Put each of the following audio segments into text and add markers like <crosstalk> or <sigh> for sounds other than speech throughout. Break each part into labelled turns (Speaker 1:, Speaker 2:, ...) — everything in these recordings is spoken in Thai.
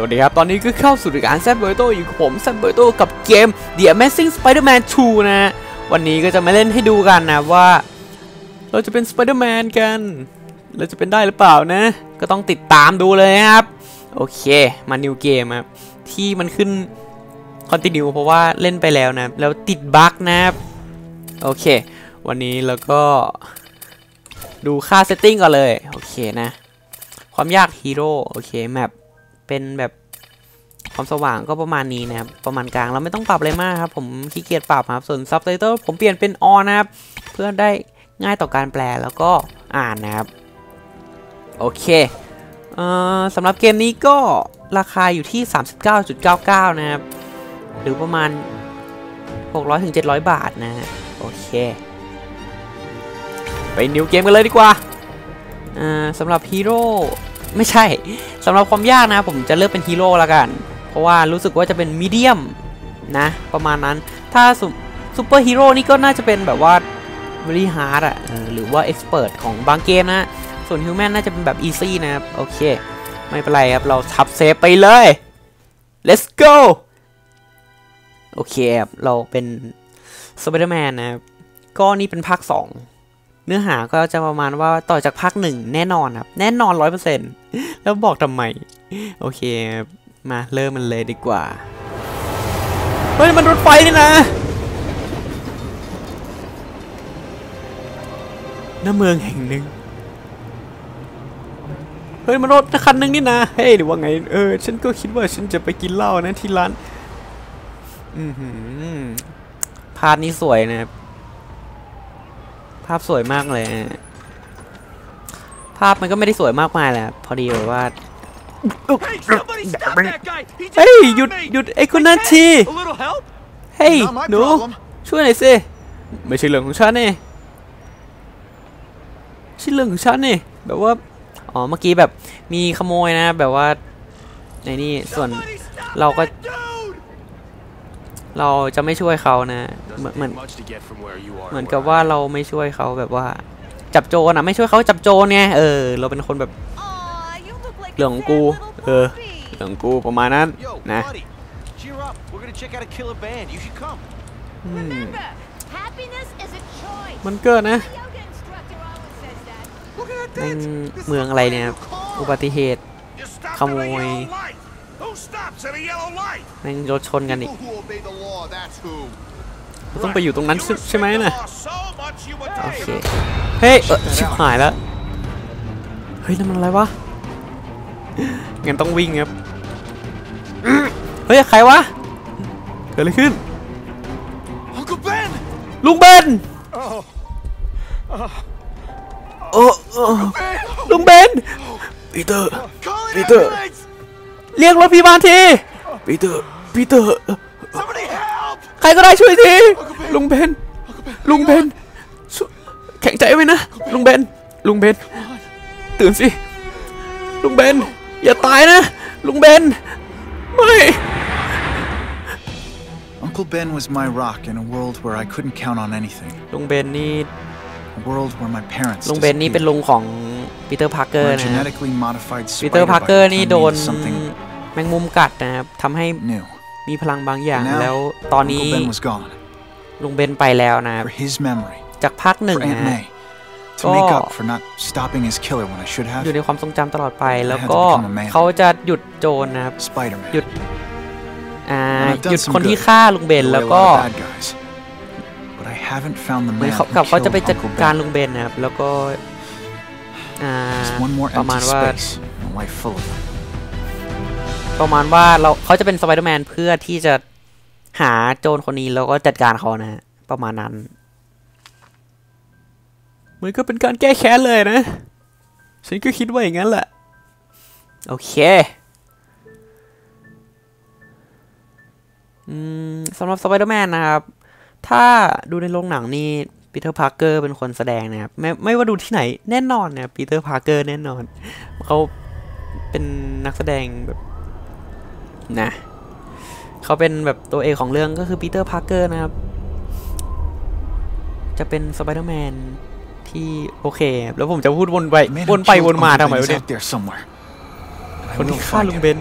Speaker 1: สวัสดีครับ ตอนนี้ก็เข้าสู่รายการแซมเบอร์โตอยู่กับผมแซมเบอร์โตกับเกม The Amazing Spider-Man 2 นะฮะวันนี้ก็จะมาเล่นให้ดูกันนะว่า เราจะเป็น Spider-Man กัน เราจะเป็นได้หรือเปล่านะ ก็ต้องติดตามดูเลยนะครับ โอเค มา New Game ครับ ที่มันขึ้น Continue เพราะว่าเล่นไปแล้วนะ แล้วติดบั๊กนะครับ โอเค วันนี้เราก็ดูค่าเซตติ้งก่อนเลย โอเคนะ ความยากฮีโร่โอเคแมปเป็นแบบความสว่างก็ประมาณนี้นะครับ ประมาณกลางเราไม่ต้องปรับอะไรมากครับ ผมขี้เกียจปรับครับ ส่วนซับไตเติลผมเปลี่ยนเป็นออนะครับ เพื่อได้ง่ายต่อการแปลแล้วก็อ่านนะครับ โอเคเอ่อสำหรับเกมนี้ก็ราคาอยู่ที่ 39.99 นะครับ หรือประมาณ 600-700 บาทนะฮะ โอเค ไปนิวเกมกันเลยดีกว่าสำหรับฮีโร่ไม่ใช่สำหรับความยากนะผมจะเลือกเป็นฮีโร่ละกัน เพราะว่ารู้สึกว่าจะเป็นมีเดียมนะ ประมาณนั้นถ้าซูเปอร์ฮีโร่นี่ก็น่าจะเป็นแบบว่า very hard อะหรือว่า expert ของบางเกมนะ ส่วนฮิวแมนน่าจะเป็นแบบ easy นะครับ โอเค ไม่เป็นไรครับ เราทับเซฟไปเลย let's go โอเคครับเราเป็น Spider-Man นนะครับก็นี่เป็นภาค 2 เนื้อหาก็จะประมาณว่าต่อจากภาคหนึ่งแน่นอนครับ แน่นอนร้อยเปอร์เซ็นต์แล้วบอกทำไม โอเค มาเริ่มมันเลยดีกว่า เฮ้ย มันรถไฟนี่นะหน้าเมืองแห่งหนึ่งเฮ้ย มันรถคันหนึ่งนี่นะ เฮ้ย หรือว่าไง เออ ฉันก็คิดว่าฉันจะไปกินเหล้านะที่ร้าน อือหือ พาร์ทนี้สวยนะครับ ภาพสวยมากเลย ภาพมันก็ไม่ได้สวยมากมายแหละพอดีแบบว่าเฮ้ยหยุดหยุดไอ้คนนั้นทีเฮ้ยหนูช่วยหน่อยสิไม่ใช่เรื่องของฉันนี่ใช่เรื่องของฉันนี่แบบว่าอ๋อเมื่อกี้แบบมีขโมยนะ แบบว่าในนี่ส่วน
Speaker 2: Somebody stop
Speaker 1: Lau có-
Speaker 2: that dude!
Speaker 1: เราจะไม่ช่วยเขานะเหมือน
Speaker 3: Doesn't
Speaker 1: เหมือน
Speaker 3: take much to get from where you are
Speaker 1: เห
Speaker 3: to
Speaker 1: มือนกับ
Speaker 3: where
Speaker 1: ว่า
Speaker 3: I am.
Speaker 1: เราไม่ช่วยเขาแบบว่า จับโจรนะไม่ช่วยเขาจับโจรไงเออ เราเป็นคนแบบ
Speaker 4: Aw, you look like a
Speaker 1: เรื่องของ
Speaker 4: sad
Speaker 1: กู
Speaker 4: little
Speaker 1: เออ
Speaker 4: puppy.
Speaker 1: เรื่องของกูประมาณนั้น
Speaker 2: Yo,
Speaker 1: นะ
Speaker 2: buddy, cheer up. We're gonna check out a killer band. You should come.
Speaker 1: อืม
Speaker 4: Remember, happiness is a choice.
Speaker 1: มันเกิดนะ
Speaker 4: My yoga instructor always says that.
Speaker 5: Look at that
Speaker 1: แม่ง
Speaker 5: dance. This
Speaker 1: เมือง
Speaker 5: is
Speaker 1: อะไร
Speaker 5: like a
Speaker 1: เนี่ย
Speaker 5: new car.
Speaker 1: อุบัติเหตุ
Speaker 2: You stopped
Speaker 1: Come
Speaker 2: at
Speaker 1: แม่งรถชนกันอีก
Speaker 5: People who obey the law, that's who.
Speaker 1: เราต้องไปอยู่ตรงนั้น
Speaker 2: You
Speaker 1: ใช่ใช่ไหม
Speaker 2: respect the
Speaker 1: นะ
Speaker 2: law so much you would
Speaker 1: โอ
Speaker 2: die.
Speaker 1: เคเฮ้ยเออชิบหายแล้วเฮ้ยนั่นมันอะไรวะงั้นต้องวิ่งครับอื้อเฮ้ยใครวะเกิดอะไรขึ้น
Speaker 5: Uncle Ben!
Speaker 1: ลุงเบนโอ้โอ้
Speaker 5: Ben!
Speaker 1: ลุงเบนปีเตอร์
Speaker 5: Call an
Speaker 1: Peter.
Speaker 5: ambulance!
Speaker 1: เรียกรถพยาบาลทีปีเตอร์ปีเตอร์
Speaker 5: Somebody help!
Speaker 1: ใครก็ได้ช่วยทีลุงเบนลุงเบนช่วยแข็งใจไว้นะลุงเบนลุงเบนตื่นสิลุงเบนอย่าตายนะลุงเบนไม่
Speaker 5: Uncle Ben was my rock in a world where I couldn't count on anything.
Speaker 1: ลุงเบนนี่
Speaker 5: A world where my parents
Speaker 1: ลุงเบนนี่เป็นลุงของปีเตอร์พาร์เกอ
Speaker 5: where
Speaker 1: ร์
Speaker 5: a
Speaker 1: นะ
Speaker 5: genetically modified
Speaker 1: ปีเตอ
Speaker 5: spider
Speaker 1: ร์พาร์เกอร์
Speaker 5: bite
Speaker 1: นี่
Speaker 5: turned
Speaker 1: โด
Speaker 5: me
Speaker 1: น
Speaker 5: into something
Speaker 1: แมงมุมกัดนะครับทำให้
Speaker 5: new.
Speaker 1: มีพลังบางอย่าง
Speaker 5: And now,
Speaker 1: แล้วตอนนี้
Speaker 5: Uncle Ben was gone.
Speaker 1: ลุงเบนไปแล้วนะครับ
Speaker 5: For his memory.
Speaker 1: จากภาคหนึ่ง
Speaker 5: For Aunt
Speaker 1: นะฮะ
Speaker 5: May. To make
Speaker 1: Oh.
Speaker 5: up for not stopping his killer when I should
Speaker 1: อยู่
Speaker 5: have.
Speaker 1: ในความทรงจำตลอดไปแล้ว
Speaker 5: had to
Speaker 1: ก็
Speaker 5: become a man.
Speaker 1: เขาจะหยุดโจรนะครับ
Speaker 5: Spider-Man.
Speaker 1: หยุดอ่า
Speaker 5: And I've done
Speaker 1: หยุด
Speaker 5: some
Speaker 1: คนที่
Speaker 5: good.
Speaker 1: ฆ่าลุงเบน
Speaker 5: Put away
Speaker 1: แล้ว
Speaker 5: a
Speaker 1: ก็
Speaker 5: lot of bad guys. But I haven't found the
Speaker 1: เหมือน
Speaker 5: man
Speaker 1: เขา
Speaker 5: who
Speaker 1: กับเขาจะไป
Speaker 5: killed
Speaker 1: จัด
Speaker 5: Uncle
Speaker 1: การ
Speaker 5: Ben.
Speaker 1: ลุงเบนนะครับแล้วก็อ่า
Speaker 5: Just one more
Speaker 1: ประมาณ
Speaker 5: empty
Speaker 1: ว่า ประมาณว่าเราเขาจะเป็นสไปเดอร์แมนเพื่อที่จะหาโจรคนนี้แล้วก็จัดการเขานะฮะประมาณนั้นมันก็เป็นการแก้แค้นเลยนะ ฉันก็คิดว่าอย่างนั้นแหละ โอเค อืมสำหรับสไปเดอร์แมนนะครับ ถ้าดูในโรงหนังนี่ปีเตอร์พาร์เกอร์เป็นคนแสดงนะครับ ไม่ไม่ว่าดูที่ไหนแน่นอนนะปีเตอร์พาร์เกอร์แน่นอน เขาเป็นนักแสดงแบบ นะเขาเป็นแบบตัวเอกของเรื่องก็คือปีเตอร์พาร์เกอร์นะครับ จะเป็นสไปเดอร์แมนที่โอเค แล้วผมจะพูดวนไป
Speaker 5: The man
Speaker 1: ว
Speaker 5: who
Speaker 1: นไป
Speaker 5: killed
Speaker 1: วนมา
Speaker 5: Uncle
Speaker 1: ทำไม
Speaker 5: Ben
Speaker 1: วะ
Speaker 5: is
Speaker 1: เนี่ย
Speaker 5: out there somewhere. And I
Speaker 1: คน
Speaker 5: will
Speaker 1: ที่ฆ่า
Speaker 5: find
Speaker 1: ลุง
Speaker 5: him.
Speaker 1: เบน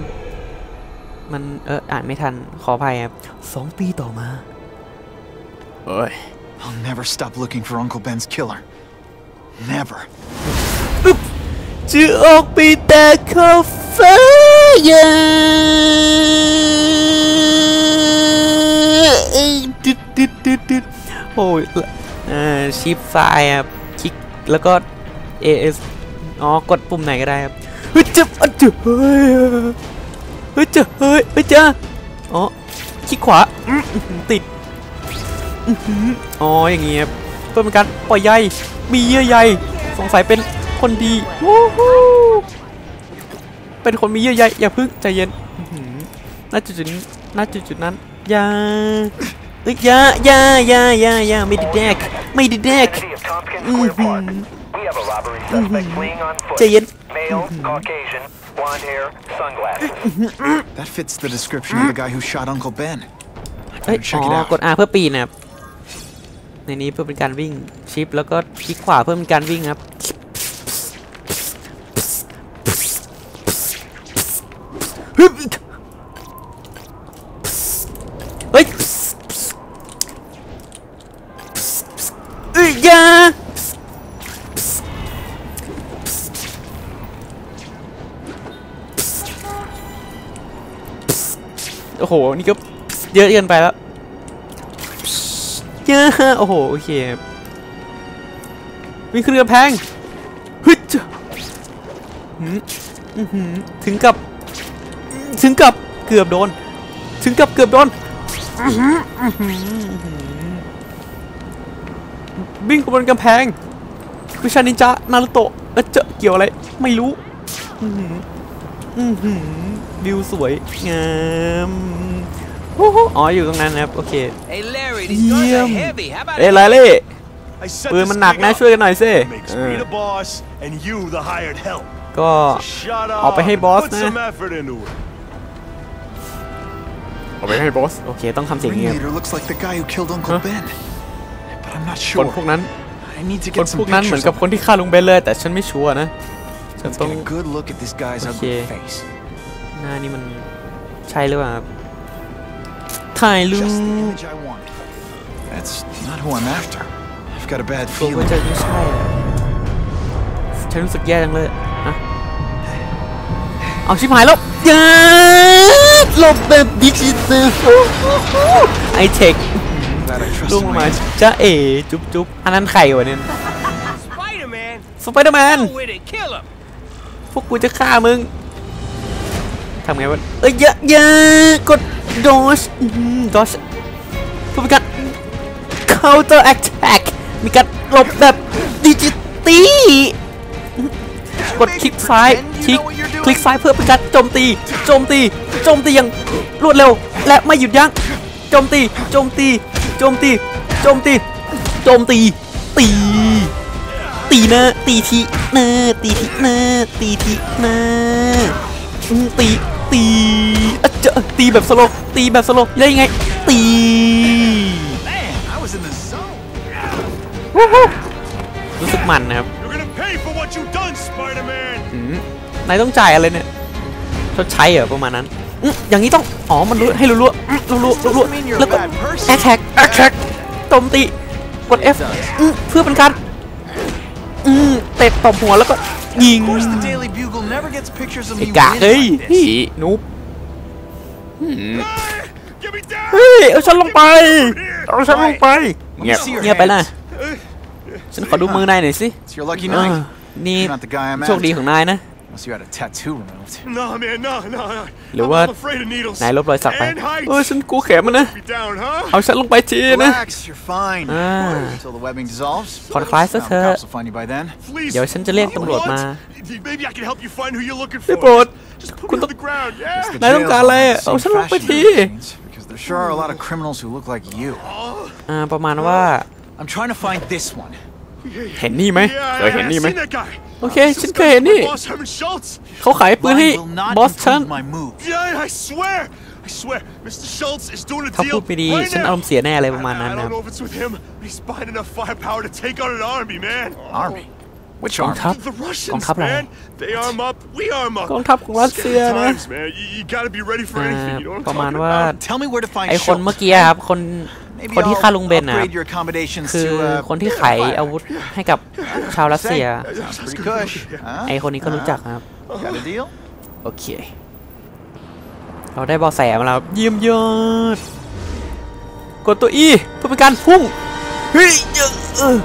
Speaker 1: มันเอออ่านไม่ทันขออภัยครับสองปีต่อมาเอ้ย
Speaker 5: I'll never stop looking for Uncle Ben's killer. Never.
Speaker 1: จะออกไปแต่คา เฟ่ดึดดึดดึดดึดโอ้ยอ่าชิปซ้ายครับคลิกแล้วก็ AS อ๋อกดปุ่มไหนก็ได้ครับเฮ้ยจะอะเฮ้ยเฮ้ยจะเฮ้ยเฮ้ยจะอ๋อคลิกขวาติดอ๋ออย่างงี้ครับเพื่อเป็นการปล่อยใยมีเยื่อใยสงสัยเป็นคนดีวู้ฮู้ เป็นคนมีเยื่อใยอย่าพึ่งใจเย็นอื้อหือณจุดจุดนี้ณจุดจุดนั้นอย่าเอ้ยอย่าอย่าอย่าอย่าอย่าไม่ได้แดกไม่ได้แดก
Speaker 3: City of Tompkins Square Park. We have a robbery suspect fleeing on foot.
Speaker 1: ใจเย็น
Speaker 3: Male, Caucasian, blonde hair, sunglasses.
Speaker 5: That fits the description of the guy who shot Uncle Ben. I
Speaker 1: เอ้ย
Speaker 5: better
Speaker 1: อ๋
Speaker 5: check it
Speaker 1: อ
Speaker 5: out.
Speaker 1: กด R เพื่อปีนนะครับในนี้เพื่อเป็นการวิ่งชิปแล้วก็คลิกขวาเพื่อเป็นการวิ่งครับ เฮ้ยเอ้ยยาโอ้โห นี่ก็เยอะเกินไปแล้วเยอะโอ้โห โอเคมีเครือแพงฮึดถึงกับ ถึงกับเกือบโดน ถึงกับเกือบโดนอื้อหืออื้อหืออื้อหือวิ่งบนกำแพงวิชานินจานารุโตะเอ้ยเจอเกี่ยวอะไร ไม่รู้อื้อหืออื้อหือวิวสวยงามโอ้โหอ๋ออยู่ตรงนั้นนะครับ โอเค
Speaker 2: Hey, Larry,
Speaker 1: these guns are Yeah.
Speaker 2: heavy. How about
Speaker 1: เอ้ยไลลี่
Speaker 6: I set
Speaker 1: ปืน
Speaker 6: this
Speaker 1: มันหนัก
Speaker 6: thing
Speaker 1: นะ
Speaker 6: up.
Speaker 1: ช่วยกันหน่อยสิ
Speaker 6: Makes
Speaker 1: เอ
Speaker 6: me
Speaker 1: อ
Speaker 6: the boss and you the hired help.
Speaker 1: ก็
Speaker 6: Shut up.
Speaker 1: เอาไปให้บอส
Speaker 6: Put
Speaker 1: นะ ไปให้บอส โอเค ต้องทำเสียงเงียบ
Speaker 5: Ringleader looks like the guy who killed Uncle
Speaker 1: Huh?
Speaker 5: Ben. But I'm not
Speaker 1: คน
Speaker 5: sure.
Speaker 1: พวกนั้น
Speaker 5: I need to
Speaker 1: คน
Speaker 5: get
Speaker 1: พว
Speaker 5: some
Speaker 1: กนั้นเหมือน
Speaker 5: pictures
Speaker 1: กับ
Speaker 5: of
Speaker 1: คนที่ฆ่าลุงเบนเลย แต่ฉันไม่ชัวร์นะ ฉัน
Speaker 5: Let's
Speaker 1: ต้อง
Speaker 5: get a good look at this guy's ugly
Speaker 1: Okay.
Speaker 5: face.
Speaker 1: หน้านี่มันใช่หรือเปล่าครับถ่ายรูป
Speaker 5: Just the image I wanted. That's not who I'm after. I've got a bad
Speaker 1: ตัวก็
Speaker 5: feeling.
Speaker 1: จะไม่ใช่อะฉันรู้สึกแย่จังเลยฮะเอาชิบหายแล้วยา หลบแบบดิจิตอลไอเทค
Speaker 5: Glad I
Speaker 1: ลุ
Speaker 5: trusted
Speaker 1: ง
Speaker 5: my
Speaker 1: มา
Speaker 5: instinct.
Speaker 1: จ้าเอ๋จุ๊บจุ๊บอันนั้นใครวะเนี่ย
Speaker 2: Spider-Man?
Speaker 1: สไปเดอร์แมน
Speaker 2: Go with it. Kill him.
Speaker 1: พวกกูจะฆ่ามึงทำไงวะเอ้ยเยอะเยอะกดดอชดอชเพื่อเป็นการ counter attack มีการหลบแบบดิจิตี กดคลิกซ้ายคลิกคลิกซ้ายเพื่อเป็นการโจมตี โจมตี โจมตีอย่างรวดเร็ว และไม่หยุดยั้ง โจมตี โจมตี โจมตี โจมตี โจมตี ตี ตีหน้าตีทีหน้าตีทีหน้าตีทีหน้าอืมตี ตีอะเจอตีแบบสโลว์ตีแบบสโลว์ได้ยังไง ตี
Speaker 5: Man, I was in the zone.
Speaker 1: รู้สึกมันนะครับ นายต้องจ่ายอะไรเนี่ยชดใช้เหรอประมาณนั้นอืมอย่างนี้ต้องอ๋อมันรู้ให้รู้ๆอืมรู้ๆรู้
Speaker 5: Doesn't mean you're
Speaker 1: ๆแล้ว
Speaker 5: a
Speaker 1: ก็
Speaker 5: bad person.
Speaker 1: แอคแท็กแอคแท็กโจมตีกด F อืมเพื่อเป็นการอืมเตะตบหัวแล้วก็ยิง
Speaker 5: Of course, the Daily Bugle never gets pictures of
Speaker 1: ไอ้
Speaker 5: me
Speaker 1: กะ
Speaker 5: winning
Speaker 1: เฮ้ย
Speaker 5: like
Speaker 1: พี่
Speaker 5: this.
Speaker 1: นุ๊บ
Speaker 6: Hey, Get me down.
Speaker 1: เฮ้ยเอาฉันลงไปเอาฉันลงไปเงียบ
Speaker 5: see your
Speaker 1: เงียบไปนะ
Speaker 6: Uh,
Speaker 1: ฉันขอดูมือนายหน่อยสิ
Speaker 5: It's your lucky
Speaker 1: เออ
Speaker 5: night.
Speaker 1: นี่
Speaker 5: You're not the guy I'm
Speaker 1: โชคดีของ
Speaker 5: after.
Speaker 1: นายนะ
Speaker 5: Unless you had a tattoo removed.
Speaker 6: no, man, no, no, no.
Speaker 1: หรือ
Speaker 6: I'm
Speaker 1: ว่า
Speaker 6: not afraid of needles.
Speaker 1: นายลบรอยสักไป
Speaker 6: And heights.
Speaker 1: เออฉันกลัวเข็มมันนะ
Speaker 6: Me down, huh?
Speaker 1: เอาฉันลงไปทีนะ
Speaker 5: Relax, you're fine.
Speaker 1: Ah.
Speaker 5: Until the webbing dissolves.
Speaker 1: ผ่อนคลายซะ
Speaker 5: Now
Speaker 1: เถ
Speaker 5: the
Speaker 1: อะ
Speaker 5: cops will find you by then.
Speaker 6: Please.
Speaker 1: เดี๋ยวฉันจะเรียกตำรวจมา
Speaker 6: What? Maybe I can help you find who you're looking
Speaker 1: ได้
Speaker 6: for.
Speaker 1: โปรด
Speaker 6: Just put
Speaker 1: คุณ
Speaker 6: me
Speaker 1: ต้อ
Speaker 6: on
Speaker 1: ง
Speaker 6: the ground, yeah?
Speaker 5: The
Speaker 1: นายต้อง
Speaker 5: jails
Speaker 1: การอะไร
Speaker 5: aren't
Speaker 1: อะ
Speaker 5: the
Speaker 1: เอา
Speaker 5: same
Speaker 1: ฉันลงไป
Speaker 5: fashion
Speaker 1: ที
Speaker 5: magazines, Because there sure are a lot of criminals who look like you.
Speaker 1: อ่าประมาณว่า
Speaker 5: I'm trying to find this one.
Speaker 1: เห็นนี่ไหม
Speaker 6: Yeah,
Speaker 1: เคยเห็น
Speaker 6: I
Speaker 1: นี่ไหม
Speaker 6: seen that guy.
Speaker 1: โอเค
Speaker 6: This
Speaker 1: ฉัน
Speaker 6: guy
Speaker 1: เคยเห็น
Speaker 6: was
Speaker 1: นี่
Speaker 6: my boss Herman Schultz.
Speaker 1: เขาขายปืนให้
Speaker 5: Mine will not
Speaker 1: บอสฉัน
Speaker 5: improve my moves.
Speaker 6: Yeah, I swear. I I swear, Mr. Schultz is doing a
Speaker 1: ถ้าพู
Speaker 6: deal
Speaker 1: ดไม่ดี
Speaker 6: right
Speaker 1: ฉันอารม
Speaker 6: now.
Speaker 1: ณ์เสียแน่อะไรประมาณนั้น
Speaker 6: I
Speaker 1: นะ
Speaker 6: don't know if it's with him, but he's buying enough firepower to take out an army, man.
Speaker 5: Army? Which
Speaker 1: กอง
Speaker 5: army?
Speaker 1: ทัพ
Speaker 6: The
Speaker 1: กอง
Speaker 6: Russians,
Speaker 1: ทัพอะไร
Speaker 6: man. They arm up, we arm up.
Speaker 1: กองทัพของรัสเซีย
Speaker 6: Scary
Speaker 1: นะ
Speaker 6: times, man. You, you gotta be ready for
Speaker 1: อ่า
Speaker 6: anything. You know what I'm
Speaker 1: ประมาณ
Speaker 6: talking
Speaker 1: ว่า
Speaker 6: about?
Speaker 5: Tell me where to find
Speaker 1: ไอคน
Speaker 5: Schultz.
Speaker 1: เมื่อกี้ครับคน
Speaker 5: Maybe
Speaker 1: คนที่
Speaker 5: I'll
Speaker 1: ฆ่าลุงเบนนะครับ
Speaker 5: upgrade your accommodations
Speaker 1: คือ
Speaker 5: to, uh,
Speaker 1: คนที่ขายอาวุธให้กับชาวรัสเซีย
Speaker 5: Sounds pretty cush. Huh?
Speaker 1: ไอคนนี้ก็รู้จักครับ
Speaker 5: Got a deal?
Speaker 1: โอเค เราได้เบอแสมาแล้วเยี่ยมยอด กดตัว E เพื่อเป็นการพุ่ง เฮ้ยเยอะเออ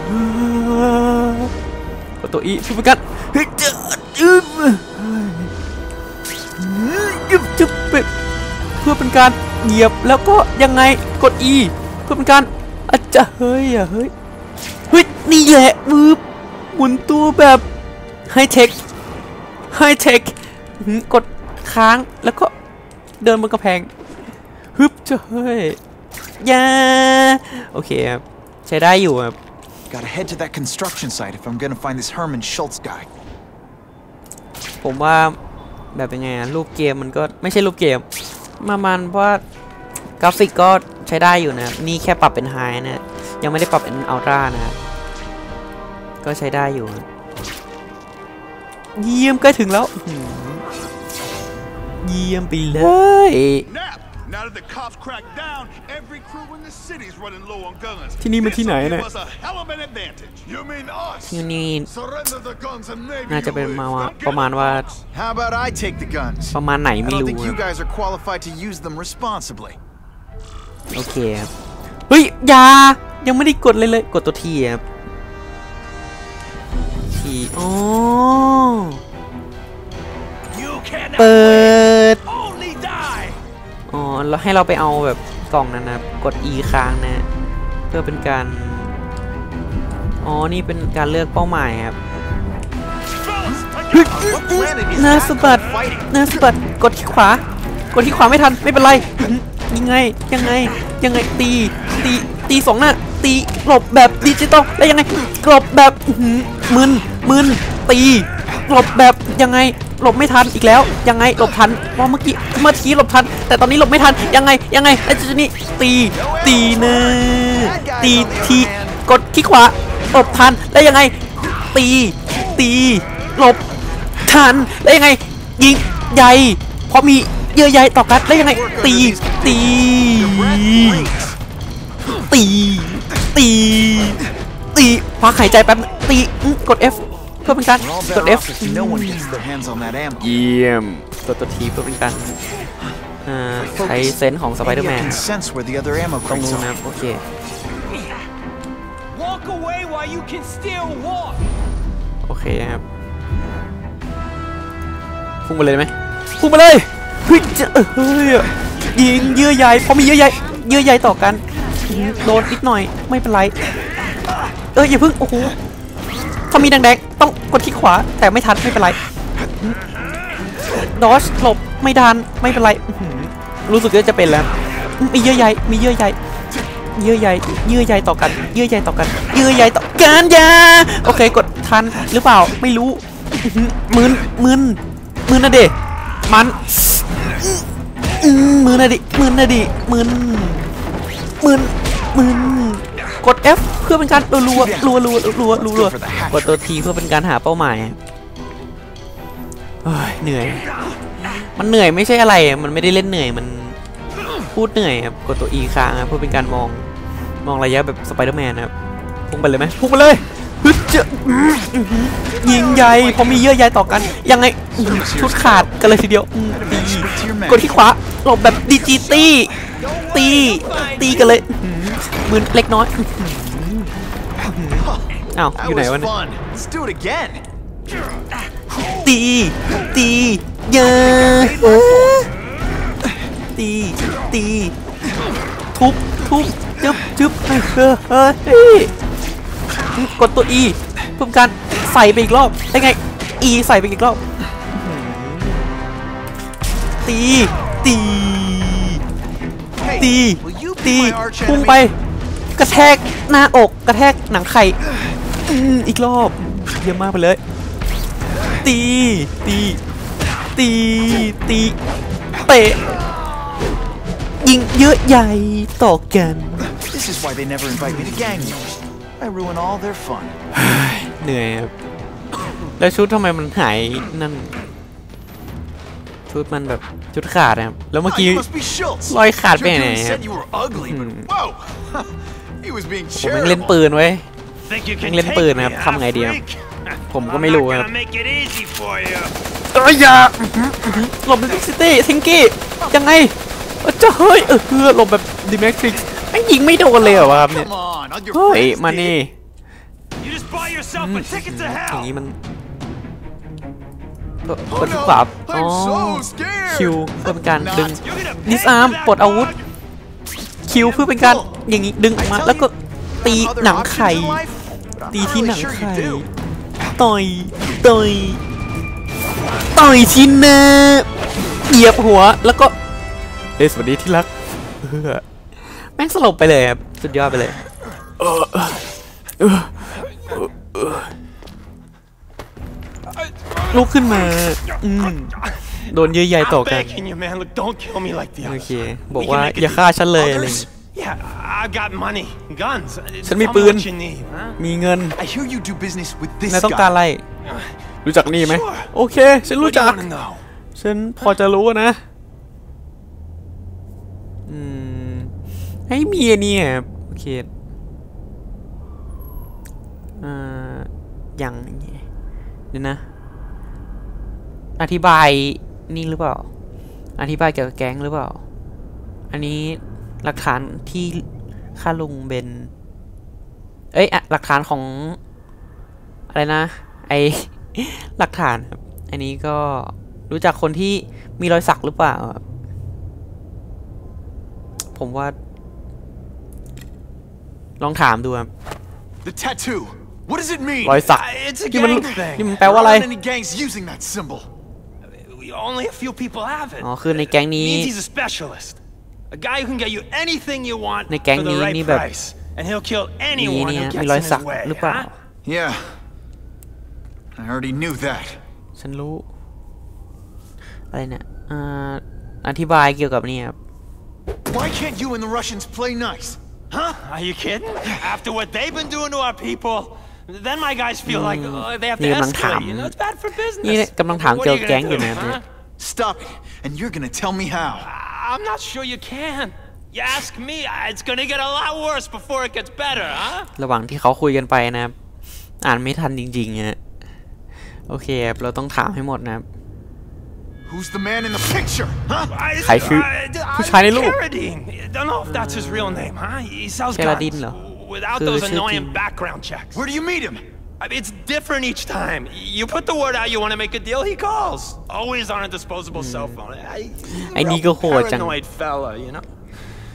Speaker 1: กดตัว E เพื่อเป็นการเฮ้ยเจออึบยึบจึบเป็ดเพื่อเป็นการเหยียบแล้วก็ยังไงกด E เพื่อเป็นการอาจจะเฮ้ยอะเฮ้ยเฮ้ยนี่แหละมือหมุนตัวแบบไฮเทคไฮเทคหืมกดค้างแล้วก็เดินบนกระแพงฮึบจะเฮ้ยยาโอเคครับใช้ได้อยู่ครับ
Speaker 5: Gotta head to that construction site if I'm gonna find this Herman Schultz guy.
Speaker 1: ผมว่าแบบเป็นไงอะรูปเกมมันก็ไม่ใช่รูปเกมมามันว่ากราฟิกก็ใช้ได้อยู่นะครับ นี่แค่ปรับเป็นไฮนะยังไม่ได้ปรับเป็นอัลตร้านะครับก็ใช้ได้อยู่ครับเยี่ยมใกล้ถึงแล้วอื้อหือเยี่ยมไปเลย
Speaker 6: Nap. Now that the cops crack down, every crew in the city's running low on guns.
Speaker 1: ที่นี่มันที่ไหน
Speaker 6: This'll
Speaker 1: เนี่ย
Speaker 6: give us a hell of an advantage. You mean us?
Speaker 1: ที่นี่
Speaker 6: Surrender the guns and maybe
Speaker 1: น่าจะ
Speaker 6: you
Speaker 1: เป็น
Speaker 6: live.
Speaker 1: มา
Speaker 6: Don't get
Speaker 1: ประมาณว่า
Speaker 5: How about I take the guns?
Speaker 1: ประมาณไหน
Speaker 5: I
Speaker 1: ไม่
Speaker 5: don't
Speaker 1: รู้ โอเคครับ เฮ้ยยา ยังไม่ได้กดเลยเลย กดตัวทีครับ ทีอ๋อเปิด อ๋อแล้วให้เราไปเอาแบบกล่องนั้นนะกด E ค้างนะ เพื่อเป็นการ อ๋อ นี่เป็นการเลือกเป้าหมายครับน้าสะบัดน้าสะบัด กดที่ขวา กดที่ขวาไม่ทัน ไม่เป็นไร ยังไงยังไงยังไงตีตีตีสองหน้าตีหลบแบบดิจิตอลแล้วยังไงหลบแบบอื้อหือมึนมึนตีหลบแบบยังไงหลบไม่ทันอีกแล้ว ยังไงหลบทันเพราเมื่อกี้เมื่อกี้หลบทัน แต่ตอนนี้หลบไม่ทันยังไงยังไงไอ้เจุดนี้ตีตีเนอตีทีกดที่ขวาหลบทันแล้วยังไง ตีตีหลบทันแล้วยังไงยิงใหญ่เพราะมี เยื่อใยต่อกันแล้วยังไงตีตีตีตีตีพักหายใจแป๊บนึงตีอื้อกด F เพื่อเป็นการ
Speaker 5: We're all
Speaker 1: กด
Speaker 5: better
Speaker 1: F
Speaker 5: off if no one gets their hands on that ammo.
Speaker 1: เยี่ยมกดตัวทีเพื่อเป็นการอ่าใช้เซนส์ของสไปเดอร์แม
Speaker 5: Maybe I
Speaker 1: น
Speaker 5: can sense where the other ammo
Speaker 1: ตรง
Speaker 5: crates
Speaker 1: นู้น
Speaker 5: are.
Speaker 1: นะครับโอเค
Speaker 7: Walk away while you can still walk.
Speaker 1: โอเคนะครับพุ่งไปเลยไหมพุ่งไปเลย เฮ้ยจะเออเฮ้ยยิงเยื่อใยเพราะมีเยื่อใยเยื่อใยต่อกันโดนนิดหน่อยไม่เป็นไร เอออย่าเพิ่งโอ้โหถ้ามีแดงๆต้องกดคลิกขวาแต่ไม่ทันไม่เป็นไรดอชหลบไม่ดันไม่เป็นไรรู้สึกว่าจะเป็นแล้วมีเยื่อใยมีเยื่อใยเยื่อใยเยื่อใยต่อกัน เยื่อใยต่อกัน เยื่อใยต่อกันยาโอเคกดทันหรือเปล่าไม่รู้อื้อหือมึนมึนมึนนะเดมัน มมึนะดิมึนนะดิมึนมึนมึนกด F เพื่อเป็นการรัวรัวรัวรัวรัวรัวกดตัว T เพื่อเป็นการหาเป้าหมายเหนื่อย มันเหนื่อยไม่ใช่อะไร มันไม่ได้เล่นเหนื่อย มันพูดเหนื่อยครับ กดตัว E ค้างครับเพื่อเป็นการมอง มองระยะแบบสไปเดอร์แมนครับ พุ่งไปเลยไหมพุ่งไปเลย ฮึเจอยิงใยพอมีเยื่อใยต่อกัน ยังไงชุดขาดกันเลยทีเดียวตีกดที่ขวาหลบแบบดิจิตี้ตีตีกันเลยอื้อหือมือเล็กน้อยอ้าวอยู่ไหนวะเนี่ยตีตีเยอะตีตีทุบทุบจึ๊บจึ๊บเฮ้ย กดตัว E เพิ่มการใส่ไปอีกรอบได้ไง E ใส่ไปอีกรอบตีตีตีตีพุ่งไป กระแทกหน้าอกกระแทกหนังไข่อีกรอบเยี่ยมมากไปเลย ตีตีตีตีเตะยิงเยอะใหญ่ต่อกัน
Speaker 5: This is why they never invite me to gang meals. I ruin all their fun.
Speaker 1: เหนื่อยครับแล้วชุดทำไมมันหายนั่น ชุดมันแบบชุดขาดนะครับ แล้วเมื่อ
Speaker 5: Ah,
Speaker 1: กี้
Speaker 5: you must be Schultz.
Speaker 1: รอยขาดไปไหน
Speaker 5: Dragoon
Speaker 1: ครับ
Speaker 5: said you were ugly, but whoa, he was being
Speaker 1: ผมยังเล่น
Speaker 5: charitable.
Speaker 1: ปืนไว้ย
Speaker 7: Think you
Speaker 1: Anh
Speaker 7: can
Speaker 1: lên
Speaker 7: take
Speaker 1: bờ
Speaker 7: me,
Speaker 1: nè,
Speaker 7: huh,
Speaker 1: thăm ngày đi không?
Speaker 7: freak?
Speaker 1: ผมก็
Speaker 7: I'm
Speaker 1: ไม่
Speaker 7: not
Speaker 1: รู้ครับ
Speaker 7: gonna make it easy for you.
Speaker 1: เอ้ยอย่าอื้อหืออื้อหือหลบดิซิตี้ทิงกี้ยังไงเออเจ้าเฮ้ยเออคือหลบแบบดิแม็กซิกไม่ ยิงไม่โดนเลยเหรอวะครับเนี่ย
Speaker 5: Come on, all your
Speaker 1: เฮ้ย
Speaker 5: friends
Speaker 1: มา
Speaker 5: did.
Speaker 1: นี่
Speaker 7: You just bought yourself a ticket to
Speaker 1: อย่าง
Speaker 7: hell.
Speaker 1: นี้มันเปิด
Speaker 5: Oh
Speaker 1: เปิด
Speaker 5: no,
Speaker 1: ฝาบอ๋อ
Speaker 5: I'm so scared.
Speaker 1: คิวเพื่อเป็นการดึง
Speaker 5: Not.
Speaker 7: You're gonna pay
Speaker 1: ดิส
Speaker 7: for
Speaker 1: อาร์ม
Speaker 7: that,
Speaker 1: ปลดอาวุธ
Speaker 7: dog.
Speaker 1: คิวเพื่อเป็นการอย่างนี้ดึงออกมาแล้วก็ตี
Speaker 5: Other
Speaker 1: หนัง
Speaker 5: options
Speaker 1: ไข่
Speaker 5: in life? But I'm
Speaker 1: ตี
Speaker 5: not
Speaker 1: ที่
Speaker 5: really
Speaker 1: หนัง
Speaker 5: sure you
Speaker 1: ไข่
Speaker 5: do.
Speaker 1: ต่อยต่อยต่อยที่หน้าเหยียบหัวแล้วก็เฮ้ยสวัสดีที่รักเออแม่งสลบไปเลยครับ สุดยอดไปเลย ลุกขึ้นมา อืม โดนเยอะใหญ่ต่อ
Speaker 7: I'm
Speaker 1: กัน
Speaker 7: begging you, man. Look, don't kill me like the
Speaker 1: โอ
Speaker 7: others.
Speaker 1: เค บอก
Speaker 7: We
Speaker 1: ว่า
Speaker 7: can make a
Speaker 1: อย่า
Speaker 7: deal.
Speaker 1: ฆ่าฉันเลยอะไรอย่าง
Speaker 5: Others?
Speaker 1: งี้
Speaker 7: Yeah, I got money, guns. Tell
Speaker 1: ฉันมี
Speaker 7: me
Speaker 1: ปืน
Speaker 7: what you need, huh?
Speaker 1: มีเงิน
Speaker 5: I hear you do business with this
Speaker 1: นายต้องการ
Speaker 5: guy.
Speaker 1: อะไร รู้จักนี่ไหม
Speaker 7: Sure.
Speaker 1: โอเค ฉัน
Speaker 7: What
Speaker 1: รู้
Speaker 7: do you
Speaker 1: จัก
Speaker 7: wanna know?
Speaker 1: ฉันพอจะรู้นะ อืม ให้เมียเนี่ยโอเคอ่อย่างนี้เดี๋ยวนะ อธิบายนี่หรือเปล่า อธิบายเกี่ยวกับแก๊งหรือเปล่า อันนี้หลักฐานที่ค่าลุงเบน เอ้ยอะหลักฐานของ อะไรนะ ไอหลักฐานครับ อันนี้ก็รู้จักคนที่มีรอยสักหรือเปล่า ผมว่า ลองถามดูครับ
Speaker 5: The tattoo. What does it mean?
Speaker 1: รอยสัก
Speaker 7: Uh, It's a
Speaker 1: นี่มัน
Speaker 7: gang thing.
Speaker 1: นี่มันแปลว่า
Speaker 5: There
Speaker 1: อะไร
Speaker 5: aren't any gangs using that symbol.
Speaker 7: Only a few people have it.
Speaker 1: อ๋อคือในแก๊งนี้
Speaker 7: means he's a specialist. A guy who can get you anything you want
Speaker 1: ในแก๊ง
Speaker 7: for the
Speaker 1: นี้
Speaker 7: right
Speaker 1: นี่แบบ
Speaker 7: price. And he'll kill
Speaker 1: มี
Speaker 7: anyone
Speaker 1: เนี่
Speaker 7: who
Speaker 1: ย
Speaker 7: gets
Speaker 1: มี
Speaker 7: in
Speaker 1: รอย
Speaker 7: his
Speaker 1: สัก
Speaker 7: way.
Speaker 1: หรือเปล่า
Speaker 7: huh?
Speaker 5: Yeah. I already knew that.
Speaker 1: ฉันรู้อะไรเนี่ยอ่าอธิบายเกี่ยวกับนี่ครับ
Speaker 5: Why can't you and the Russians play nice?
Speaker 7: Huh? Are you kidding? After what they've been doing to our people, then my guys feel like oh, they have to
Speaker 1: นี่กำลังถาม
Speaker 7: escalate. You know, it's bad for business.
Speaker 1: นี่กำลังถาม
Speaker 7: What
Speaker 1: เกี่
Speaker 7: are
Speaker 1: ยว
Speaker 7: you
Speaker 1: กับแก๊ง
Speaker 7: gonna
Speaker 1: อยู่
Speaker 7: do,
Speaker 1: นะครับเนี่ย
Speaker 7: huh?
Speaker 5: Stop it, and you're gonna tell me how.
Speaker 7: I'm not sure you can. You ask me, it's gonna get a lot worse before it gets better, huh?
Speaker 1: ระหว่างที่เขาคุยกันไปนะครับ อ่านไม่ทันจริงๆฮะโอเคครับ เราต้องถามให้หมดนะครับ
Speaker 5: Who's the man in the picture? Huh?
Speaker 7: I-
Speaker 1: ใครคือ
Speaker 7: I-
Speaker 1: ผู้ชายในรูป
Speaker 7: Carradine. Don't know if that's his real name, huh? He sells
Speaker 1: Carradine
Speaker 7: guns
Speaker 1: เหรอ
Speaker 7: without
Speaker 1: คือ
Speaker 7: those
Speaker 1: ชื่อจริง
Speaker 7: annoying background checks.
Speaker 5: Where do you meet him?
Speaker 7: I mean, it's different each time. You put the word out, you want to make a deal, he calls. Always on a disposable cell phone. I,
Speaker 1: ไอ้นี่ก็โหดจัง
Speaker 7: paranoid fella, you know.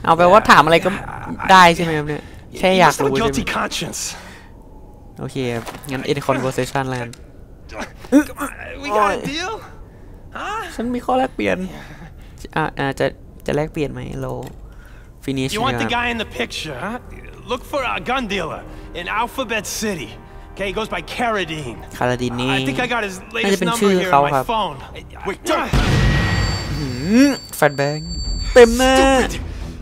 Speaker 1: เอาไปลว่าถามอะไรก็ได้ใช่ไหมครับเนี่ย แค่
Speaker 7: You
Speaker 1: อยาก
Speaker 7: must have
Speaker 1: รู้
Speaker 7: a
Speaker 1: ใช่ไหม
Speaker 7: guilty conscience.
Speaker 1: โอเคครับงั้น end conversation <laughs> แล้วกัน
Speaker 7: Come on, we got a deal? Huh?
Speaker 1: ฉันมีข้อแลกเปลี่ยนอ่าอ่าจะจะแลกเปลี่ยนไหมเรา finish
Speaker 7: You want
Speaker 1: นะ
Speaker 7: the
Speaker 1: ครับ
Speaker 7: guy in the picture, huh? Look for a gun dealer in Alphabet City. Okay, he goes by Carradine.
Speaker 1: คาราดินนี่
Speaker 7: I think I got his
Speaker 1: น่าจะ
Speaker 7: latest
Speaker 1: เป็น
Speaker 7: number
Speaker 1: ชื่อ
Speaker 7: here
Speaker 1: เขา
Speaker 7: on
Speaker 1: ครั
Speaker 7: my
Speaker 1: บ
Speaker 7: phone.
Speaker 5: Wait, don't.
Speaker 1: แฟดแบงเต็มหน้า
Speaker 5: Stupid.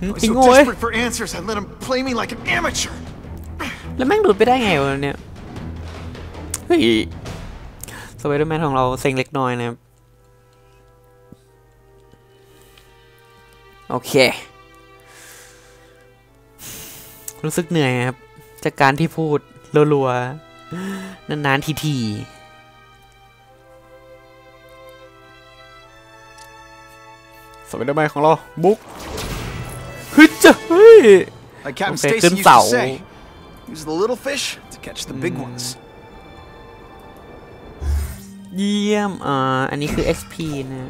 Speaker 1: หืม
Speaker 5: I was
Speaker 1: ไอ้
Speaker 5: so
Speaker 1: โง่เอ้ย
Speaker 5: desperate for answers, I let him play me like an amateur.
Speaker 1: แล้วแม่งหลุดไปได้ไงวะเนี่ย เฮ้ย สไปเดอร์แมนของเราเซ็งเล็กน้อยนะครับ โอเค รู้สึกเหนื่อยครับ จากการที่พูดรัวๆ นานๆ ทีๆสไปเดอร์แมนของเรา บุกเฮ้ยจ้ะเฮ้ย
Speaker 5: Like Captain
Speaker 1: Okay,
Speaker 5: Stacy
Speaker 1: good
Speaker 5: used to
Speaker 1: foul.
Speaker 5: say, use the little fish to catch the big ones.
Speaker 1: เยี่ยม อ่า อันนี้คือ XP นะ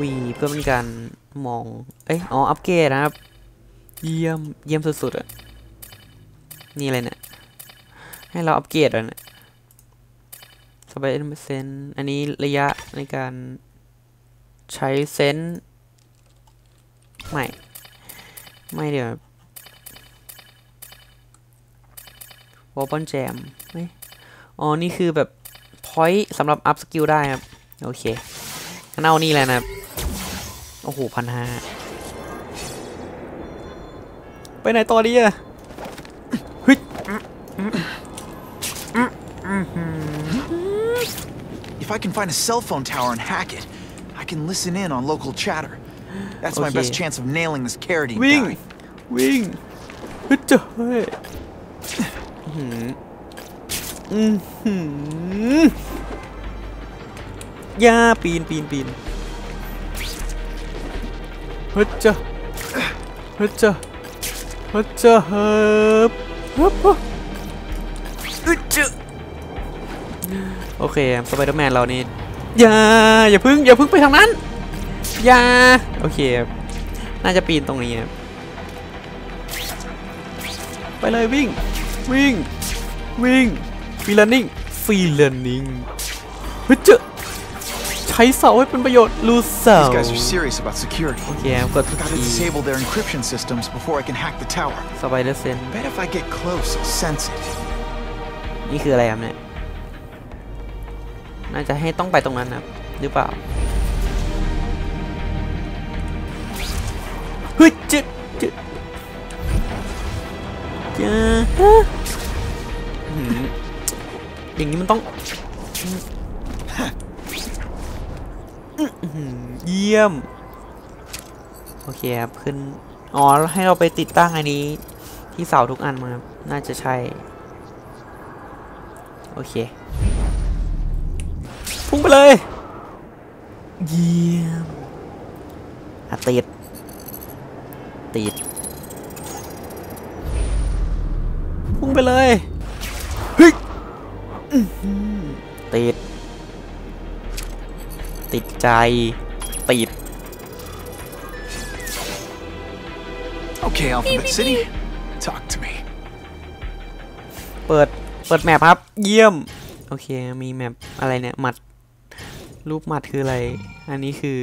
Speaker 1: วีเพื่อเป็นการมอง เอ้ย อ๋อ อัปเกรดนะครับ เยี่ยม เยี่ยมสุดๆอะนี่อะไรเนี่ย ให้เราอัปเกรดอะเนี่ยสบายเอ็นเซนอันนี้ระยะในการใช้เซนส์ไม่ ไม่เดี๋ยววอลปอนแจมไม่อ๋อ นี่คือแบบ point สำหรับ up skill ได้ครับ โอเคงั้นเอานี่แหละนะครับ โอ้โหพันห้า ไปไหนต่อดีอะเฮ้ย
Speaker 5: If I can find a cell phone tower and hack it, I can listen in on local chatter. That's my best
Speaker 1: Okay.
Speaker 5: chance of nailing this Carradine
Speaker 1: วิ่ง
Speaker 5: guy.
Speaker 1: วิ่งเฮ้ยเจ้าเฮ้ยอื้อหืออื้อหือย่าปีนปีนปีนเ ฮ้ยเจ้าเฮ้ยเจ้าเฮ้ยเจ้าฮ้ยเฮ้ยเฮ้ยเจ้าโอเคสไปเดอร์แมนเรานี่อย่าอย่าพึ่งอย่าพึ่งไปทางนั้นอย่าโอเค น่าจะปีนตรงนี้ครับไปเลยวิ่ง วิ่ง วิ่งฟีลนนิ่งฟีลนนิ่งฮ้ยเจอใช้เสาให้เป็นประโยชน์รูเสา
Speaker 5: These guys are serious about security.
Speaker 1: โอเคครับกดทุก
Speaker 5: Gotta
Speaker 1: ที
Speaker 5: disable their encryption systems before I can hack the tower.
Speaker 1: สไปเดอร์เซน
Speaker 5: Bet if I get close, I'll sense it.
Speaker 1: นี่คืออะไรครับเนี่ย น่าจะให้ต้องไปตรงนั้นนะครับหรือเปล่า เฮ้ยเจ็ดเจ็ดจ้าฮะอื้อหืออย่างนี้มันต้องอื้อหือ เยี่ยม โอเคครับขึ้น อ๋อ ให้เราไปติดตั้งอันนี้ ที่เสาทุกอันมาครับน่าจะใช่ โอเค พุ่งไปเลย เยี่ยมอะติด ติด พุ่งไปเลย เฮ้ยติด ติดใจ ติด
Speaker 5: Okay, Alphabet City, talk to me.
Speaker 1: เปิด เปิดแมปครับ เยี่ยม โอเค มีแมปอะไรเนี่ย หมัด รูปหมัดคืออะไร อันนี้คือ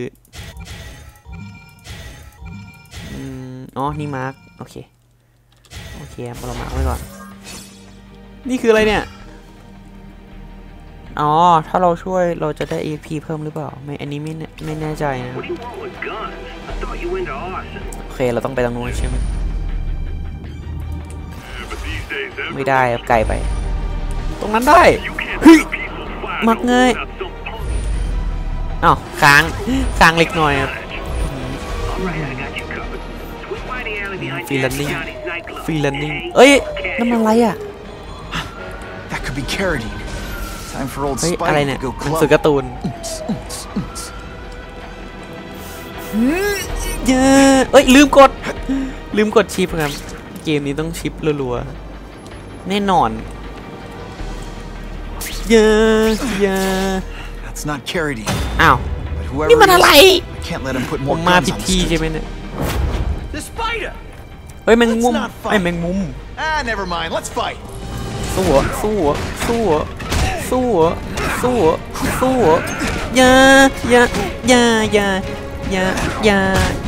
Speaker 1: อืมอ๋อ นี่มาร์กโอเค โอเคเรามาร์กไว้ก่อน นี่คืออะไรเนี่ย อ๋อ ถ้าเราช่วยเราจะได้ EXP เพิ่มหรือเปล่า ไม่ อันนี้ไม่ไม่แน่ใจนะ โอเค เราต้องไปทางนู้นใช่ไหม ไม่ได้ไกลไป ตรงนั้นได้มักเงยอ้าวค้างค้างเล็กหน่อยฟี
Speaker 3: ลั
Speaker 1: น
Speaker 3: นิ่ง
Speaker 1: ฟีลันนิ่งเอ้ยนั่นมันอะไรอะ
Speaker 5: That could be carotene Time for old
Speaker 1: เฮ้ยอะไร
Speaker 5: Spidey
Speaker 1: เนี่ย
Speaker 5: to go
Speaker 1: หนังสือ
Speaker 5: club.
Speaker 1: การ์ตูนเย้เอ้ยลืมกด ลืมกดชิปครับ เกมนี้ต้องชิปรัวๆ แน่นอน เย้เย้
Speaker 5: That's not Carradine.
Speaker 1: อ้าว
Speaker 5: But whoever
Speaker 1: นี่มัน
Speaker 5: it
Speaker 1: อะไร
Speaker 5: is, I can't let him put
Speaker 1: ผม
Speaker 5: more
Speaker 1: มา
Speaker 5: guns
Speaker 1: ผิด
Speaker 5: on the
Speaker 1: ที่
Speaker 5: street.
Speaker 1: ใช่ไหมเนี่ย
Speaker 2: The spider!
Speaker 1: เฮ้ยแมงมุม
Speaker 5: Let's not fight.
Speaker 1: ไอ้ยแมงมุม
Speaker 5: Ah, never mind. Let's fight.
Speaker 1: สู้เหรอสู้เหรอสู้เหรอ สู้เหรอสู้เหรอสู้เหรออย่าอย่าอย่าอย่าอย่าอย่า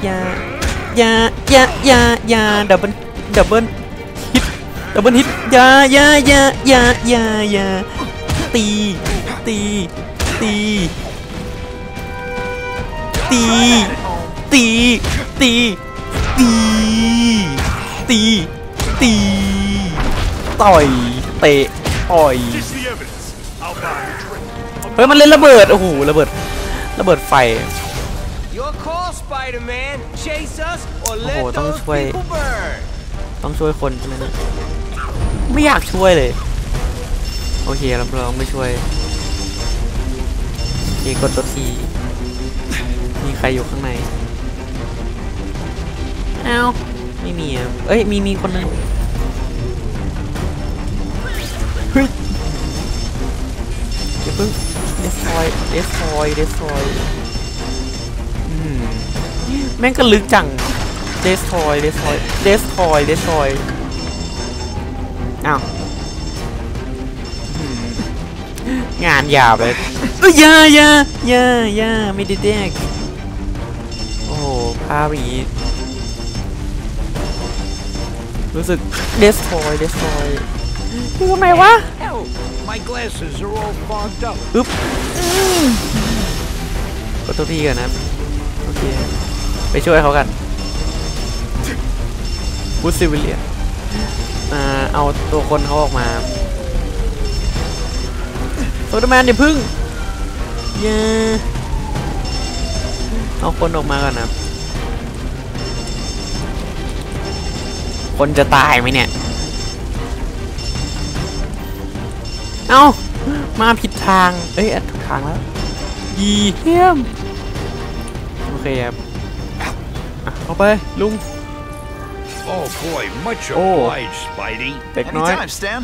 Speaker 1: อย่าอย่าอย่าอย่าอย่าดับเบิลดับเบิลฮิตดับเบิลฮิตอย่าอย่าอย่าอย่าอย่าอย่าตีตีตีตีตีตีตีตีตีต่อยเตะต่อย เฮ้ยมันเล่นระเบิด โอ้โหระเบิดระเบิดไฟ
Speaker 2: Your call, Spider-Man. Chase us or
Speaker 1: Oh,
Speaker 2: let
Speaker 1: don't
Speaker 2: those
Speaker 1: sway.
Speaker 2: people burn.
Speaker 1: ต้องช่วยคนใช่ไหมเนี่ยไม่อยากช่วยเลย โอเคเราเราไม่ช่วยโอเคกดตัวทีมีใครอยู่ข้างในอ้าวไม่มีอะเอ้ยมีมีคนนึงเฮ้ย อยเดสทอยเดสทอยแม่งก็ลึกจังเดสทอยเดสทอยเดสทอยเดสทอยอ้าวงานยาวเลยเอ้ยยายายายาไม่ได้เด็กโอ้โหพาวีรู้สึกเดสทอยเดสทอ
Speaker 2: ยทำไมวะ
Speaker 1: อู้ป กดตัวพี่กันนะโอเคไปช่วยเขากันบูซิวิเลียนอ่าเอาตัวคนเขาออกมาโซดาแมนอย่าพึ่งเย้เอาคนออกมาก่อนนะคนจะตายไหมเนี่ย เอ้า มาผิดทาง เอ้ยอะถูกทางแล้วยีเยี่ยม โอเคครับอะเข้าไปลุง
Speaker 8: Oh boy, much
Speaker 1: Oh.
Speaker 8: obliged, Spidey.
Speaker 1: เด็กน้อย
Speaker 5: Anytime, Stan.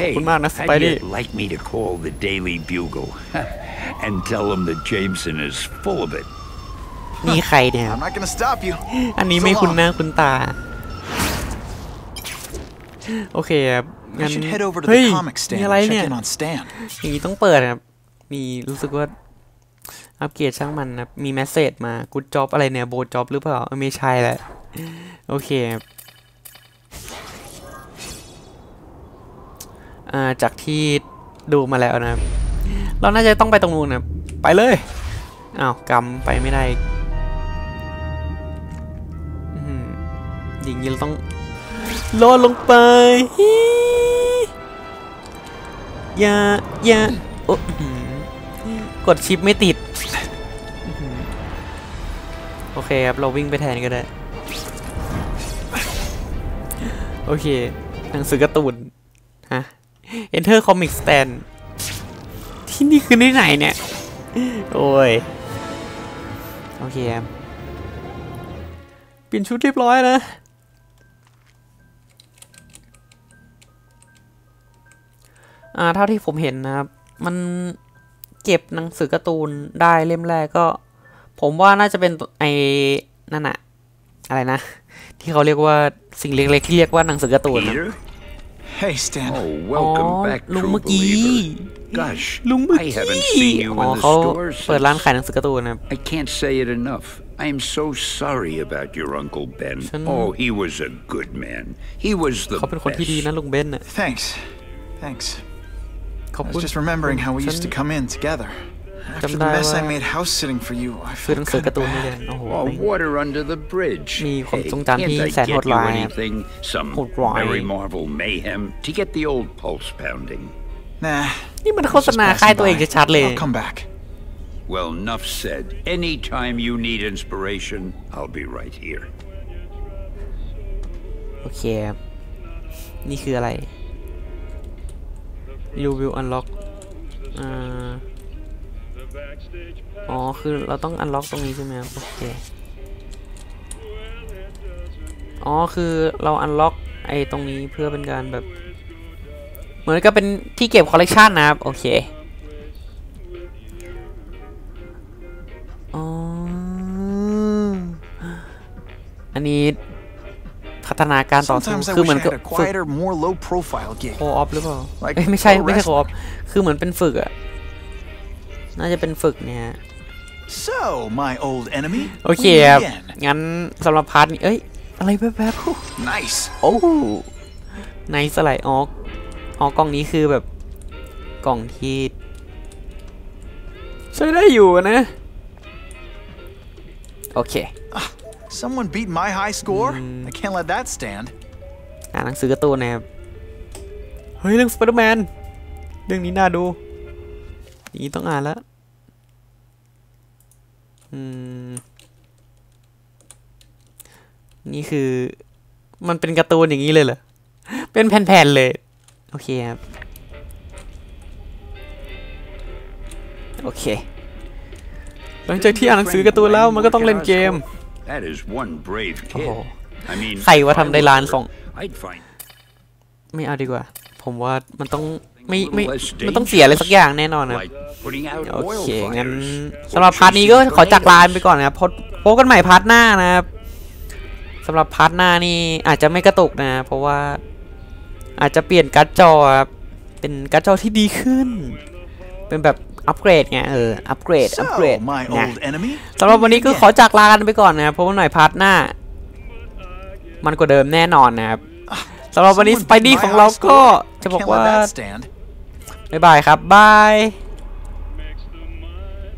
Speaker 8: Hey,
Speaker 1: คุณมากนะ
Speaker 8: how'd
Speaker 1: Spidey.
Speaker 8: you like me to call the Daily Bugle and tell them that Jameson is full of it?
Speaker 1: นี่ใครเนี่ย
Speaker 5: I'm not gonna stop you.
Speaker 1: อันนี้ไม่คุ้นหน้าคุ้นตา โอเคครับ งั้
Speaker 5: I
Speaker 1: น
Speaker 5: should head over to
Speaker 1: เฮ้ย
Speaker 5: the comic
Speaker 1: มี
Speaker 5: stand
Speaker 1: อะไร
Speaker 5: and
Speaker 1: เนี่
Speaker 5: check
Speaker 1: ย
Speaker 5: in on Stan.
Speaker 1: อย่างนี้ต้องเปิดนะครับ มีรู้สึกว่าอัปเกรดช่างมันนะมีแมสเซจมากูจ็อบอะไรเนี่ยโบจ็อบหรือเปล่าเออไม่ใช่แหละโอเคครับอ่าจากที่ดูมาแล้วนะครับเราน่าจะต้องไปตรงนู้นนะครับไปเลยอ้าวกำไปไม่ได้อีกอื้อหืออย่างนี้เราต้องโลดลงไปฮี่อ ย่าอย่าโอ้กดชิปไม่ติด โอเคครับ เราวิ่งไปแทนก็ได้ โอเค หนังสือการ์ตูน ฮะ Enter Comic Stand ที่นี่คือที่ไหนเนี่ย โอ้ย โอเคครับเปลี่ยนชุดเรียบร้อยนะ อ่าเท่าที่ผมเห็นนะครับ มันเก็บหนังสือการ์ตูนได้เล่มแรกก็ ผมว่าน่าจะเป็นไอ้นั่นอะอะไรนะ ที่เขาเรียกว่าสิ่งเล็กๆที่เรียกว่าหนังสือการ์ตูนนะ
Speaker 8: Peter?
Speaker 5: Hey, Stan.
Speaker 8: Oh, welcome
Speaker 1: Oh,
Speaker 8: back,
Speaker 1: Lung
Speaker 8: true
Speaker 1: Maki.
Speaker 8: believer. Gosh,
Speaker 1: ลุงเมื่อ
Speaker 8: I haven't
Speaker 1: กี้
Speaker 8: seen you
Speaker 1: อ๋อ
Speaker 8: in
Speaker 1: เขา
Speaker 8: the stores
Speaker 1: เปิดร้าน
Speaker 8: since-
Speaker 1: ขายหนังสือการ์ตูนนะครับ
Speaker 8: I can't say it enough. I am so sorry about your Uncle Ben.
Speaker 1: Sen-
Speaker 8: Oh, he was a good man. He was the
Speaker 1: เขาเป็นคนที่ดี
Speaker 8: best.
Speaker 1: นะลุงเบนน่ะ
Speaker 5: Thanks. Thanks.
Speaker 1: ขอบ
Speaker 5: I
Speaker 1: คุณ
Speaker 5: was just remembering how we
Speaker 1: ฉัน
Speaker 5: used to come in together. After the
Speaker 1: Jam
Speaker 5: mess I
Speaker 1: dai wa-
Speaker 5: made house sitting for you, I
Speaker 1: ซื้อหนั
Speaker 5: felt
Speaker 1: งสือ
Speaker 5: kind
Speaker 1: การ์
Speaker 5: of
Speaker 1: ตูนด้วย
Speaker 5: bad.
Speaker 1: กันโอ้โห
Speaker 8: Oh, water under the bridge.
Speaker 1: มีความ
Speaker 8: Hey,
Speaker 1: ทรงจำที่
Speaker 8: can't I
Speaker 1: แสน
Speaker 8: get
Speaker 1: โหด
Speaker 8: you
Speaker 1: ร้าย
Speaker 8: anything? Some
Speaker 1: โหดร้าย
Speaker 8: Merry Marvel mayhem to get the old pulse pounding.
Speaker 5: Nah.
Speaker 1: นี่มัน
Speaker 5: I was
Speaker 1: โฆษ
Speaker 5: just
Speaker 1: ณา
Speaker 5: passing
Speaker 1: ค่ายตัวเอง
Speaker 5: by.
Speaker 1: ชัดๆเลย
Speaker 5: I'll come back.
Speaker 8: Well, enough said. Anytime you need inspiration, I'll be right here.
Speaker 1: โอเคครับนี่คืออะไร You will unlock อ่าอ๋อ คือเราต้อง unlock ตรงนี้ใช่ไหมครับ โอเค อ๋อ คือเรา unlock ไอ้ตรงนี้เพื่อเป็นการแบบ เหมือนกับเป็นที่เก็บคอลเลกชันนะครับ โอเคอ๋ออันนี้ พัฒนาการต่อสู้
Speaker 5: Sometimes I
Speaker 1: คือเห
Speaker 5: wish
Speaker 1: มือน
Speaker 5: I
Speaker 1: กับ
Speaker 5: had a
Speaker 1: ฝึก
Speaker 5: quieter, more low-profile gig.
Speaker 1: โคออฟหรือเปล่า
Speaker 5: Like
Speaker 1: เอ้ยไม่ใช่
Speaker 5: pro
Speaker 1: ไม่ใช่โคออฟ
Speaker 5: wrestling.
Speaker 1: คือเหมือนเป็นฝึกอะน่าจะเป็นฝึกเนี่ย
Speaker 5: So, my old enemy.
Speaker 1: โอเค
Speaker 5: we
Speaker 1: ครับ
Speaker 5: again.
Speaker 1: งั้นสำหรับพาร์ทนี้เอ้ยอะไรแบบแบบ
Speaker 5: Nice.
Speaker 1: โอ้ในสไลด์ออกอ๋อกล่องนี้คือแบบกล่องที่ใช้ได้อยู่นะ โอเค
Speaker 5: Someone beat my high score? I can't let that stand.
Speaker 1: อ่านหนังสือการ์ตูนนะครับเฮ้ยเรื่องสไปเดอร์แมนเรื่องนี้น่าดูอย่างนี้ต้องอ่านแล้วอืมนี่คือมันเป็นการ์ตูนอย่างนี้เลยเหรอ เป็นแผ่นๆเลย โอเคครับ โอเค หลังจากที่อ่านหนังสือการ์ตูนแล้วมันก็ต้องเล่นเกม
Speaker 8: That is one brave kid.
Speaker 1: Oh.
Speaker 8: I mean,
Speaker 1: ใครว่า
Speaker 8: if I
Speaker 1: ทำได้
Speaker 8: were
Speaker 1: ล้าน
Speaker 8: her,
Speaker 1: สอง
Speaker 8: I'd find
Speaker 1: ไม่เอาดีกว่า ผมว่ามันต้องไม่
Speaker 8: a
Speaker 1: ไม่
Speaker 8: little less
Speaker 1: มันต้องเสียอะไรสักอย่างแน่นอนนะ
Speaker 8: like putting out
Speaker 1: โอ
Speaker 8: oil
Speaker 1: เค งั้น
Speaker 8: fires
Speaker 1: สำหรับ
Speaker 8: or
Speaker 1: พาร์ทนี้ก็
Speaker 8: chasing
Speaker 1: ขอจากลา
Speaker 8: tornadoes.
Speaker 1: ไปก่อนนะครับพบพบกันใหม่พาร์ทหน้านะครับสำหรับพาร์ทหน้านี่อาจจะไม่กระตุกนะ เพราะว่าอาจจะเปลี่ยนการ์ดจอครับเป็นการ์ดจอที่ดีขึ้น เป็นแบบ อัปเกรดไงเอออัปเกรดอัปเกร
Speaker 5: So,
Speaker 1: ด
Speaker 5: my
Speaker 1: นะ
Speaker 5: old enemy.
Speaker 1: สำหรับวันนี้ก็
Speaker 5: we
Speaker 1: ขอ
Speaker 5: again.
Speaker 1: จากลากันไปก่อนนะครับพบกันใหม่พาร์ทหน้า มันกว่าเดิมแน่นอนนะครับสำหรับวันนี้
Speaker 5: Someone
Speaker 1: สไป
Speaker 5: beat
Speaker 1: ดี้
Speaker 5: my
Speaker 1: ของเรา
Speaker 5: high
Speaker 1: ก็
Speaker 5: score?
Speaker 1: จะ
Speaker 5: I
Speaker 1: บอก
Speaker 5: can't
Speaker 1: ว่า
Speaker 5: let that stand.
Speaker 1: บ๊ายบายครับบาย